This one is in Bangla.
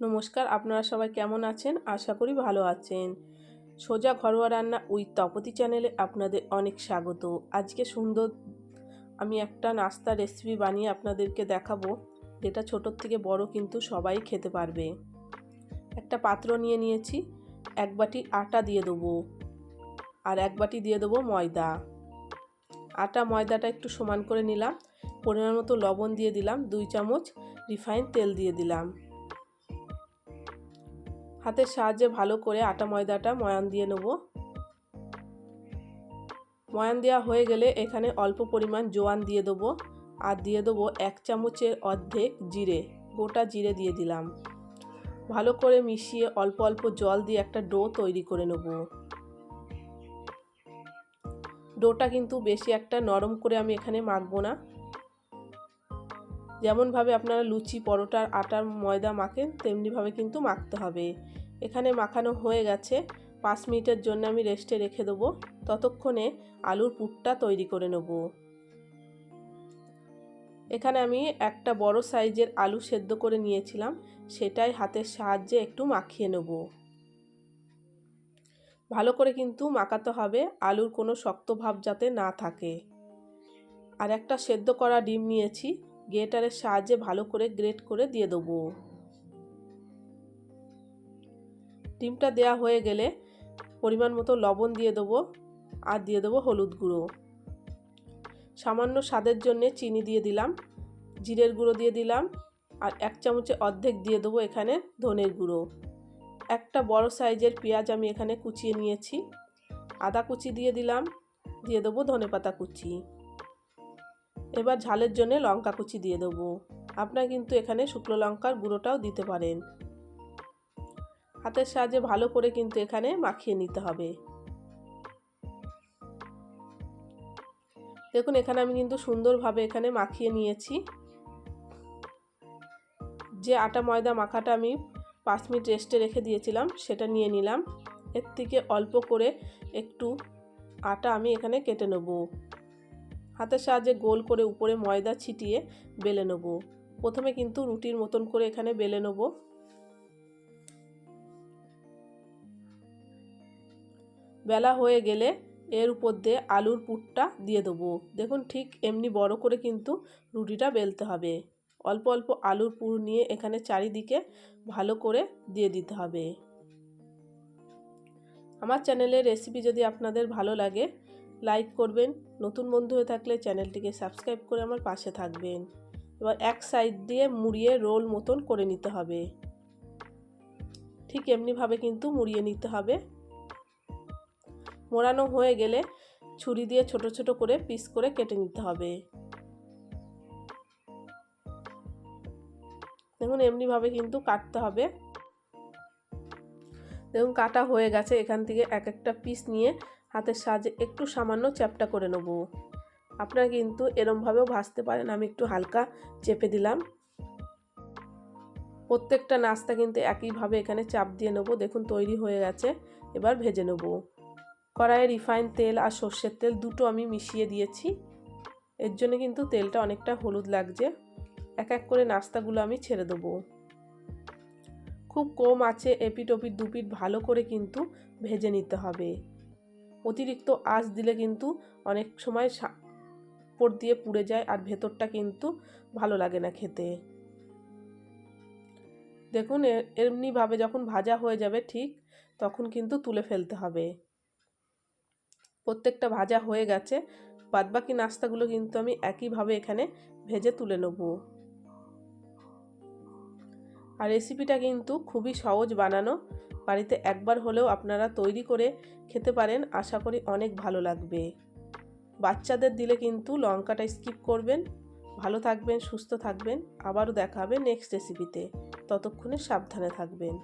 নমস্কার, আপনারা সবাই কেমন আছেন? আশা করি ভালো আছেন। সোজা ঘরোয়া রান্না উইথ তপতি চ্যানেলে আপনাদের অনেক স্বাগত। আজকে সুন্দর, আমি একটা নাস্তা রেসিপি বানিয়ে আপনাদেরকে দেখাবো। যেটা ছোটোর থেকে বড় কিন্তু সবাই খেতে পারবে। একটা পাত্র নিয়ে নিয়েছি, এক বাটি আটা দিয়ে দেবো। আর এক বাটি দিয়ে দেবো ময়দা। আটা, ময়দাটা একটু সমান করে নিলাম। পরিমাণ মতো লবণ দিয়ে দিলাম, দুই চামচ রিফাইন তেল দিয়ে দিলাম। হাতের সাহায্যে ভালো করে আটা ময়দাটা ময়ান দিয়ে নেব। ময়ান দেওয়া হয়ে গেলে এখানে অল্প পরিমাণ জোয়ান দিয়ে দেবো আর দিয়ে দেবো এক চামচের অর্ধেক জিরে, গোটা জিরে দিয়ে দিলাম। ভালো করে মিশিয়ে অল্প অল্প জল দিয়ে একটা ডো তৈরি করে নেব। ডোটা কিন্তু বেশি একটা নরম করে আমি এখানে মাখবো না। যেমনভাবে আপনারা লুচি পরোটার আটার ময়দা মাখেন, তেমনিভাবে কিন্তু মাখতে হবে। এখানে মাখানো হয়ে গেছে। পাঁচ মিনিটের জন্য আমি রেস্টে রেখে দেবো। ততক্ষণে আলুর পুরটা তৈরি করে নেব। এখানে আমি একটা বড় সাইজের আলু সেদ্ধ করে নিয়েছিলাম। সেটাই হাতের সাহায্যে একটু মাখিয়ে নেব। ভালো করে কিন্তু মাখাতে হবে। আলুর কোনো শক্ত ভাব যাতে না থাকে। আর একটা সেদ্ধ করা ডিম নিয়েছি। গ্রেটারের সাহায্যে ভালো করে গ্রেট করে দিয়ে দেবো। ডিমটা দেয়া হয়ে গেলে পরিমাণ মতো লবণ দিয়ে দেবো আর দিয়ে দেবো হলুদ গুঁড়ো। সামান্য স্বাদের জন্যে চিনি দিয়ে দিলাম, জিরের গুঁড়ো দিয়ে দিলাম আর এক চামচে অর্ধেক দিয়ে দেবো এখানে ধনের গুঁড়ো। একটা বড় সাইজের পেঁয়াজ আমি এখানে কুচিয়ে নিয়েছি, আদা কুচি দিয়ে দিলাম, দিয়ে দেবো ধনে পাতা কুচি। এবার ঝালের জন্য লঙ্কা কুচি দিয়ে দেবো। আপনারা কিন্তু এখানে শুকনো লঙ্কার গুঁড়োটাও দিতে পারেন। হাতের সাহায্যে ভালো করে কিন্তু এখানে মাখিয়ে নিতে হবে। দেখুন, এখানে আমি কিন্তু সুন্দরভাবে এখানে মাখিয়ে নিয়েছি। যে আটা ময়দা মাখাটা আমি পাঁচ মিনিট রেস্টে রেখে দিয়েছিলাম, সেটা নিয়ে নিলাম। এর থেকে অল্প করে একটু আটা আমি এখানে কেটে নেব। হাতের সাহায্যে গোল করে উপরে ময়দা ছিটিয়ে বেলে নেব। প্রথমে কিন্তু রুটির মতন করে এখানে বেলে নেব। বেলা হয়ে গেলে এর উপর দিয়ে আলুর পুরটা দিয়ে দেবো। দেখুন ঠিক এমনি বড় করে কিন্তু রুটিটা বেলতে হবে। অল্প অল্প আলুর পুর নিয়ে এখানে চারিদিকে ভালো করে দিয়ে দিতে হবে। আমার চ্যানেলের রেসিপি যদি আপনাদের ভালো লাগে লাইক করবেন, নতুন বন্ধু হয়ে থাকলে চ্যানেলটিকে সাবস্ক্রাইব করে আমার পাশে থাকবেন। এবার এক সাইড দিয়ে মুড়িয়ে রোল মতন করে নিতে হবে। ঠিক এমনিভাবে কিন্তু মুড়িয়ে নিতে হবে। মোড়ানো হয়ে গেলে ছুরি দিয়ে ছোট ছোট করে পিস করে কেটে নিতে হবে। দেখুন এমনিভাবে কিন্তু কাটতে হবে। দেখুন কাটা হয়ে গেছে, এখান থেকে এক একটা পিস নিয়ে হাতের সাহায্যে একটু সামান্য চ্যাপটা করে নেব। আপনারা কিন্তু এরমভাবেও ভাজতে পারেন, আমি একটু হালকা চেপে দিলাম। প্রত্যেকটা নাস্তা কিন্তু একইভাবে এখানে চাপ দিয়ে নেব। দেখুন, তৈরি হয়ে গেছে। এবার ভেজে নেব। কড়াইয়ে রিফাইন তেল আর সর্ষের তেল দুটো আমি মিশিয়ে দিয়েছি। এর জন্য কিন্তু তেলটা অনেকটা হলুদ লাগছে। এক এক করে নাস্তাগুলো আমি ছেড়ে দেবো। খুব কম আছে এপিট ওপিট দুপিট ভালো করে কিন্তু ভেজে নিতে হবে। অতিরিক্ত আঁচ দিলে কিন্তু অনেক সময় উপর দিয়ে পুড়ে যায় আর ভেতরটা কিন্তু ভালো লাগে না খেতে। দেখুন এমনিভাবে যখন ভাজা হয়ে যাবে ঠিক, তখন কিন্তু তুলে ফেলতে হবে। প্রত্যেকটা ভাজা হয়ে গেছে, বাদবাকি নাস্তাগুলো কিন্তু আমি একইভাবে এখানে ভেজে তুলে নেব। আর রেসিপিটা কিন্তু খুবই সহজ বানানো। বাড়িতে একবার হলেও আপনারা তৈরি করে খেতে পারেন, আশা করি অনেক ভালো লাগবে। বাচ্চাদের দিলে কিন্তু লঙ্কাটা স্কিপ করবেন। ভালো থাকবেন, সুস্থ থাকবেন। আবারও দেখা হবে নেক্সট রেসিপিতে ততক্ষণে সাবধানে থাকবেন।